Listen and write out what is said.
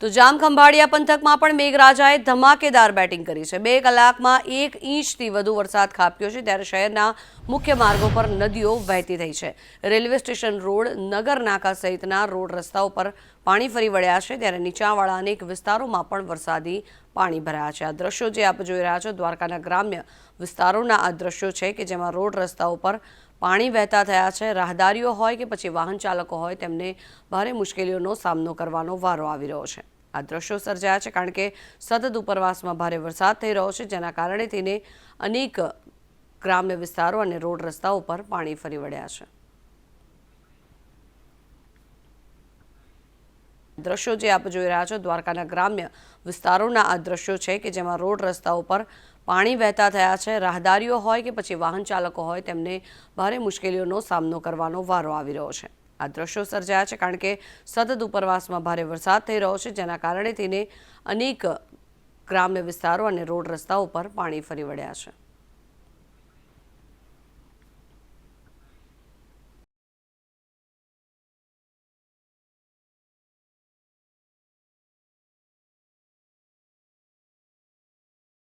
તો જામખંભાળિયા પંથકમાં પણ મેઘરાજાએ ધમાકેદાર બેટિંગ કરી છે. બે કલાકમાં એક ઇંચથી વધુ વરસાદ ખાબક્યો છે ત્યારે શહેરના મુખ્ય માર્ગો પર નદીઓ વહેતી થઈ છે. રેલવે સ્ટેશન રોડ, નગર નાકા સહિતના રોડ રસ્તાઓ પર પાણી ફરી વળ્યા છે ત્યારે નીચાણવાળા અનેક વિસ્તારોમાં પણ વરસાદી પાણી ભરાયા છે. આ દ્રશ્યો જે આપ જોઈ રહ્યા છો, દ્વારકાના ગ્રામ્ય વિસ્તારોના આ દ્રશ્યો છે કે જેમાં રોડ રસ્તાઓ પર પાણી વહેતા થયા છે. રાહદારીઓ હોય કે પછી વાહન ચાલકો હોય, તેમને ભારે મુશ્કેલીઓનો સામનો કરવાનો વારો આવી રહ્યો છે. આ દ્રશ્યો સર્જાયા છે કારણ કે સતત ઉપરવાસમાં ભારે વરસાદ થઈ રહ્યો છે, જેના કારણે તેને અનેક ગ્રામ્ય વિસ્તારો અને રોડ રસ્તાઓ પર પાણી ફરી વળ્યા છે. દ્રશ્યો જે આપ જોઈ રહ્યા છો, દ્વારકાના ગ્રામ્ય વિસ્તારોના આ દ્રશ્યો છે કે જેમાં રોડ રસ્તાઓ પર પાણી વહેતા થયા છે. રાહદારીઓ હોય કે પછી વાહન ચાલકો હોય, તેમને ભારે મુશ્કેલીઓનો સામનો કરવાનો વારો આવી રહ્યો છે. આ દ્રશ્યો સર્જાયા છે કારણ કે સતત ઉપરવાસમાં ભારે વરસાદ થઈ રહ્યો છે, જેના કારણે તેને અનેક ગ્રામ્ય વિસ્તારો અને રોડ રસ્તાઓ પર પાણી ફરી વળ્યા છે.